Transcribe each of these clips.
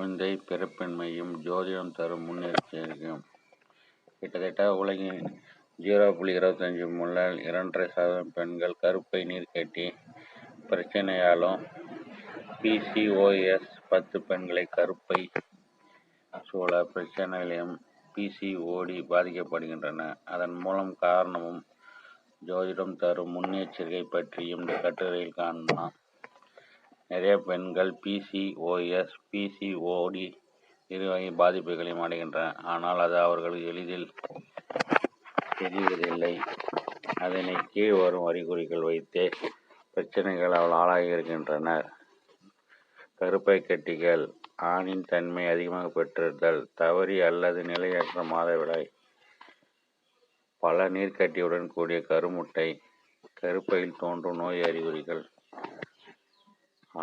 குழந்தை பிறப்பின்மையும் ஜோதிடம் தரும் முன்னெச்சரிக்கையும். கிட்டத்தட்ட உலகின் ஜீரோ புள்ளி இருபத்தஞ்சி முதல் இரண்டரை சதவீதம் பெண்கள் கருப்பை நீர்க்கட்டி பிரச்சனையாலும் பிசிஓஎஸ் பத்து பெண்களை கருப்பை சூழ பிரச்சனைகளையும் பிசிஓடி பாதிக்கப்படுகின்றன. அதன் மூலம் காரணமும் ஜோதிடம் தரும் முன்னெச்சரிக்கை பற்றியும் இந்த கட்டுரையில் காணலாம். நிறைய பெண்கள் பிசிஓஎஸ் பிசிஓடி இருவகை பாதிப்புகளையும் அடைகின்றன. ஆனால் அது அவர்களுக்கு எளிதில் தெரிவதில்லை. அதனை கீழ் வரும் அறிகுறிகள் வைத்தே பிரச்சனைகள் அவள் ஆளாகி இருக்கின்றனர் கருப்பை கட்டிகள் ஆணின் தன்மை அதிகமாக பெற்றிருத்தல் தவறி அல்லது நிலையற்ற மாதவிடாய் பல நீர்க்கட்டியுடன் கூடிய கருமுட்டை கருப்பையில் தோன்றும் நோய் அறிகுறிகள்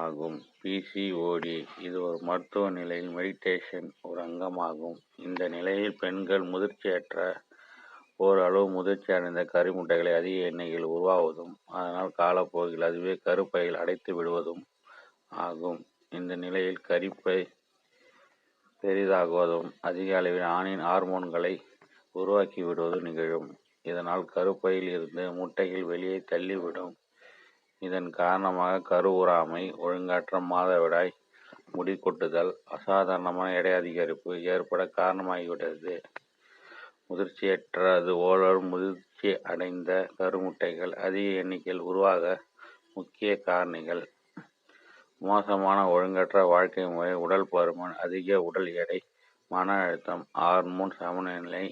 ஆகும். பிசிஓடி இது ஒரு மருத்துவ நிலையில் மெடிடேஷன் ஒரு அங்கமாகும். இந்த நிலையில் பெண்கள் முதிர்ச்சியற்ற ஓரளவு முதிர்ச்சி அடைந்த கருமுட்டைகளை அதிக எண்ணிக்கையில் உருவாவதும் அதனால் காலப்போக்கில் அதுவே கருப்பையில் அடைத்து விடுவதும் ஆகும். இந்த நிலையில் கரிப்பை பெரிதாகுவதும் அதிக அளவில் ஆணின் ஹார்மோன்களை உருவாக்கி விடுவது நிகழும். இதனால் கருப்பையில் இருந்து முட்டைகள் வெளியே தள்ளிவிடும். இதன் காரணமாக கருவுறாமை ஒழுங்கற்ற மாதவிடாய் முடி கொட்டுதல் அசாதாரணமான எடை அதிகரிப்பு ஏற்பட காரணமாகிவிட்டது. முதிர்ச்சியற்றது ஓரளவு முதிர்ச்சி அடைந்த கருமுட்டைகள் அதிக எண்ணிக்கையில் உருவாக முக்கிய காரணிகள். மோசமான ஒழுங்கற்ற வாழ்க்கை முறை உடல் பருமன் அதிக உடல் எடை மன அழுத்தம் ஹார்மோன் சமநிலை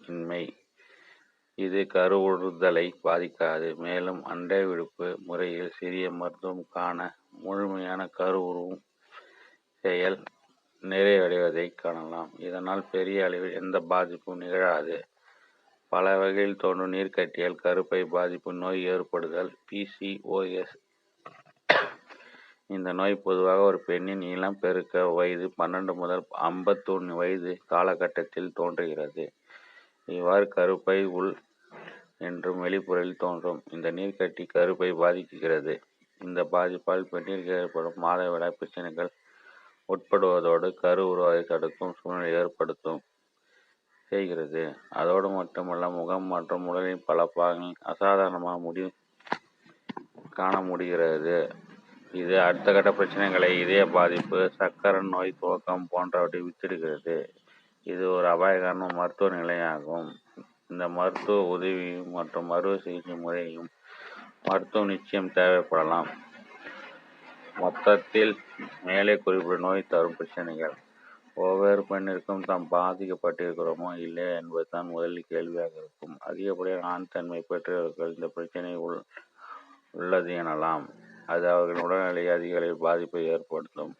இன்மை இது கருவுறுதலை பாதிக்காது. மேலும் அண்டை விடுப்பு முறையில் சிறிய மருத்துவம் காண முழுமையான கருவுறும் செயல் நிறைவடைவதை காணலாம். இதனால் பெரிய அளவில் எந்த பாதிப்பும் நிகழாது. பல வகையில் தோன்றும் நீர்க்கட்டியல் கருப்பை பாதிப்பு நோய் ஏற்படுதல் பிசிஓஎஸ் இந்த நோய் பொதுவாக ஒரு பெண்ணின் இளம் பெருக்க வயது பன்னெண்டு முதல் ஐம்பத்தொன்று வயது காலகட்டத்தில் தோன்றுகிறது. இவ்வாறு கருப்பை உள் என்றும் வெளிப்புறையில் தோன்றும். இந்த நீர்க்கட்டி கருப்பை பாதிக்கிறது. இந்த பாதிப்பால் பெண்ணிற்கு ஏற்படும் மாதவிடாய் பிரச்சனைகள் உட்படுவதோடு கரு உருவாகி தடுக்கும் சூழ்நிலை ஏற்படுத்தும் செய்கிறது. அதோடு மட்டுமல்ல முகம் மற்றும் உடலின் பல பாகங்களில் அசாதாரணமாக முடி காண முடிகிறது. இது அடுத்த கட்ட பிரச்சனைகளை இதய பாதிப்பு சர்க்கரை நோய் துவக்கம் போன்றவற்றை வித்திடுகிறது. இது ஒரு அபாயகரமான மருத்துவ நிலையாகும். இந்த மருத்துவ உதவியும் மற்றும் மருத்துவ சிகிச்சை முறையும் மருத்துவம் நிச்சயம் தேவைப்படலாம். மொத்தத்தில் மேலே குறிப்பிட்ட நோய் தரும் பிரச்சனைகள். ஒவ்வொரு பெண்ணிற்கும் தாம் பாதிக்கப்பட்டிருக்கிறோமோ இல்லையா என்பது தான் முதலில் கேள்வியாக இருக்கும். அதிகப்படியான ஆண் தன்மை பெற்றவர்கள் இந்த பிரச்சனை உள் உள்ளது எனலாம். அது அவர்களின் உடல்நிலை அதிக அளவில் பாதிப்பை ஏற்படுத்தும்.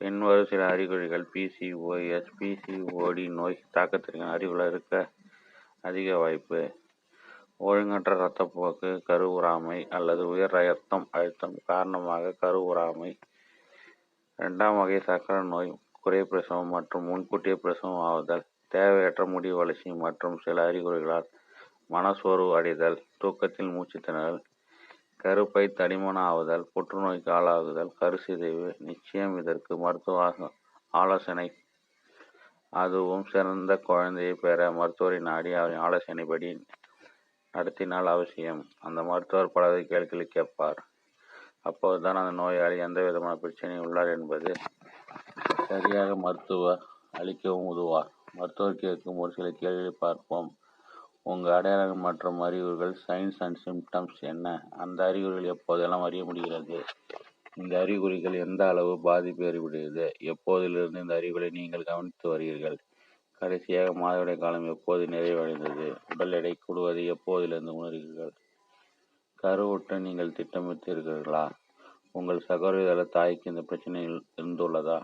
பின்வரும் சில அறிகுறிகள். பிசிஓஎஸ் பிசிஓடி நோய் தாக்கத்திற்கு அறிகுறிகள் இருக்க அதிக வாய்ப்பு. ஒழுங்கற்ற இரத்தப்போக்கு கருவுறாமை அல்லது உயர் ரத்தம் அழுத்தம் காரணமாக கருவுறாமை. இரண்டாம் வகை சர்க்கரை நோய் குறை பிரசவம் மற்றும் முன்கூட்டிய பிரசவம் ஆகுதல் தேவையற்ற முடி வளர்ச்சி மற்றும் சில அறிகுறிகளால் மனசோர்வு அடைதல் தூக்கத்தில் மூச்சு திணறல் கருப்பை தடிமன் ஆவுதல் புற்றுநோய்க்கு ஆளாகுதல் கருசிதைவு நிச்சயம் இதற்கு மருத்துவ ஆலோசனை. அதுவும் சிறந்த குழந்தையை பெற மருத்துவரை நாடி அவரின் ஆலோசனைப்படி நடத்தினால் அவசியம். அந்த மருத்துவர் பலதை கேள்விகளை கேட்பார் அப்போதுதான் அந்த நோயாளி எந்த விதமான பிரச்சனையும் உள்ளார் என்பது சரியாக மருத்துவர் அளிக்கவும் உதுவார் மருத்துவர் கேட்கும் ஒரு சில கேள்விகளை பார்ப்போம். உங்கள் அடையாளங்கள் மற்றும் அறிகுறிகள் சைன்ஸ் அண்ட் சிம்டம்ஸ் என்ன? அந்த அறிகுறிகள் எப்போதெல்லாம் அறிய முடிகிறது? இந்த அறிகுறிகள் எந்த அளவு பாதிப்பு ஏற்படுகிறது? எப்போதிலிருந்து இந்த அறிகுறிகளை நீங்கள் கவனித்து வருகிறீர்கள்? கடைசியாக மாதவிடை காலம் எப்போது நிறைவடைந்தது? உடல் எடை கூடுவதை எப்போதிலிருந்து உணர்கிறீர்கள்? கருவுற்ற நீங்கள் திட்டமிட்டிருக்கிறீர்களா? உங்கள் சகோதர தாய்க்கு இந்த பிரச்சனையில் இருந்துள்ளதா?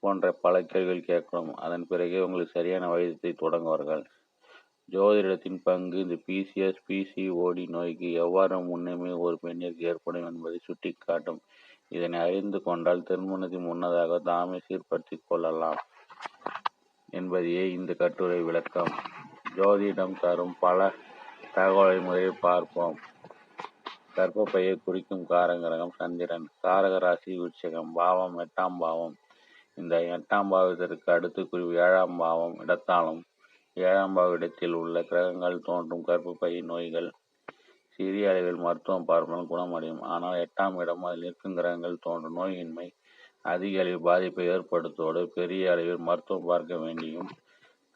போன்ற பல கேள்விகள் கேட்கணும். அதன் பிறகே உங்களுக்கு சரியான வைத்தியத்தை தொடங்குவார்கள். ஜோதிடத்தின் பங்கு இந்த பிசிஎஸ் பிசிஓடி நோய்க்கு எவ்வாறு முன்னமே ஒரு பெண்ணிற்கு ஏற்படும் என்பதை சுட்டிக்காட்டும். இதனை அறிந்து கொண்டால் திருமணத்தின் முன்னதாக தாமே சீர்படுத்தி கொள்ளலாம் என்பதையே இந்த கட்டுரை விளக்கம். ஜோதிடம் தரும் பல தகவலை முதலில் பார்ப்போம். கர்ப்பப்பையை குறிக்கும் காரகிரகம் சந்திரன் காரக ராசி விருட்சகம் பாவம் எட்டாம் பாவம். இந்த எட்டாம் பாவத்திற்கு அடுத்து குறிப்பு ஏழாம் பாவம் இடத்தாலும் ஏழாம் பாவ இடத்தில் உள்ள கிரகங்கள் தோன்றும் கர்ப்பப்பை நோய்கள் சிறிய அளவில் மருத்துவம் பார்ப்பதால் குணமடையும். ஆனால் எட்டாம் இடம் அதில் இருக்கும் கிரகங்கள் தோன்றும். நோயின்மை அதிக அளவில் பாதிப்பை ஏற்படுத்தோடு பெரிய அளவில் மருத்துவம் பார்க்க வேண்டியும்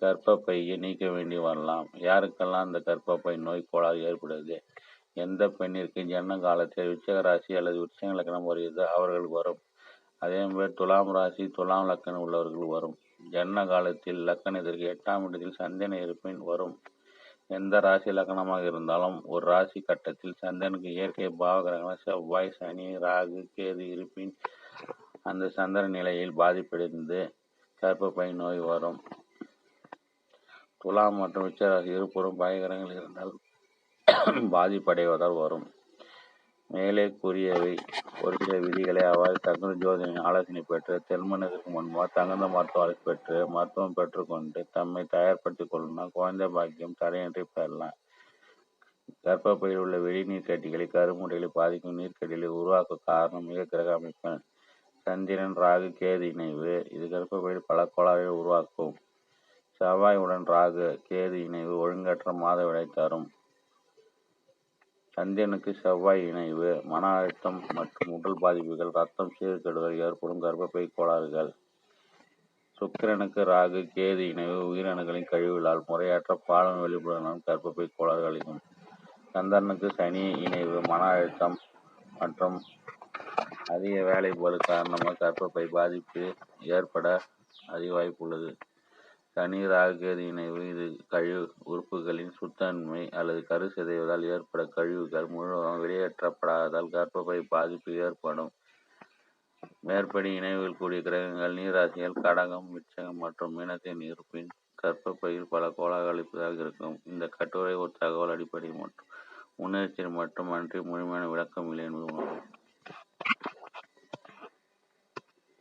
கர்ப்பப்பையை நீக்க வேண்டி வரலாம். யாருக்கெல்லாம் அந்த கர்ப்பப்பை நோய் கோளாறு ஏற்படுது? எந்த பெண்ணிற்கு ஜன்ன காலத்தில் விச்சக ராசி அல்லது விருச்சக லக்கணம் வருகிறது? அவர்களுக்கு வரும். அதே மாதிரி துலாம் ராசி துலாம் லக்கணம் உள்ளவர்கள் வரும். ஜன்ன காலத்தில் லக்கணத்திற்கு எட்டாம் இடத்தில் சந்தன இருப்பின் வரும். எந்த ராசி லக்கணமாக இருந்தாலும் ஒரு ராசி கட்டத்தில் சந்தனுக்கு இயற்கை பாவகிரகங்கள் செவ்வாய் சனி ராகு கேது இருப்பின் அந்த சந்திர நிலையில் பாதிப்படைந்து கர்ப்பப்பை நோய் வரும். துலாம் மற்றும் உச்சராசி இருபுறம் பயங்கரங்கள் இருந்தால் பாதிப்படைவதால் வரும். மேலே கூறியவை ஒரு சில விதிகளை அவ்வாறு தகுந்த ஜோதினை ஆலோசனை பெற்று திருமணத்திற்கு முன்பாக தகுந்த மருத்துவ ஆலோசனை பெற்று மருத்துவம் பெற்றுக்கொண்டு தம்மை தயார்படுத்திக் கொள்ளலாம் குழந்தை பாக்கியம் தடையின்றி பெறலாம். கர்ப்பப்பையில் உள்ள வெளிநீர் கட்டிகளை கருமுறைகளை பாதிக்கும் நீர்க்கட்டிகளை உருவாக்க காரணம் மிக கிரக அமைப்பு. சந்திரன் ராகு கேது இணைவு. இது கர்ப்பப்பையில் பல கோளாறுகளை உருவாக்கும். செவ்வாயுடன் ராகு கேது இணைவு ஒழுங்கற்ற மாதவிடை தரும். சந்திரனுக்கு செவ்வாய் இணைவு மன அழுத்தம் மற்றும் உடல் பாதிப்புகள் ரத்தம் சீர்கெடுதல் ஏற்படும் கர்ப்பப்பை கோளாறுகள். சுக்கிரனுக்கு ராகு கேது இணைவு உயிரணுக்களின் கழிவுகளால் முறையற்ற பாலம் வெளிப்படுவதால் கர்ப்பப்பை அளிக்கும் சந்திரனுக்கு சனி இணைவு மன அழுத்தம் மற்றும் அதிக வேலைப்பாடு காரணமாக கர்ப்பப்பை பாதிப்பு ஏற்பட அதிக வாய்ப்பு உள்ளது. சனி இணைவு இது கழிவு உறுப்புகளின் சுத்தன்மை அல்லது கரு சிதைவதால் ஏற்பட கழிவுகள் முழுவதும் வெளியேற்றப்படாததால் கர்ப்பப்பை பாதிப்பு ஏற்படும். மேற்படி இணைவுகள் கூடிய கிரகங்கள் நீராசிகள் கடகம் விச்சகம் மற்றும் மீனத்தின் இருப்பின் கர்ப்பப்பையில் பல கோளாறு இருக்கும். இந்த கட்டுரை ஒரு தகவல் அடிப்படை மற்றும் முன்னெச்சரி மட்டுமன்றி முழுமையான விளக்கம் இல்லை என்பது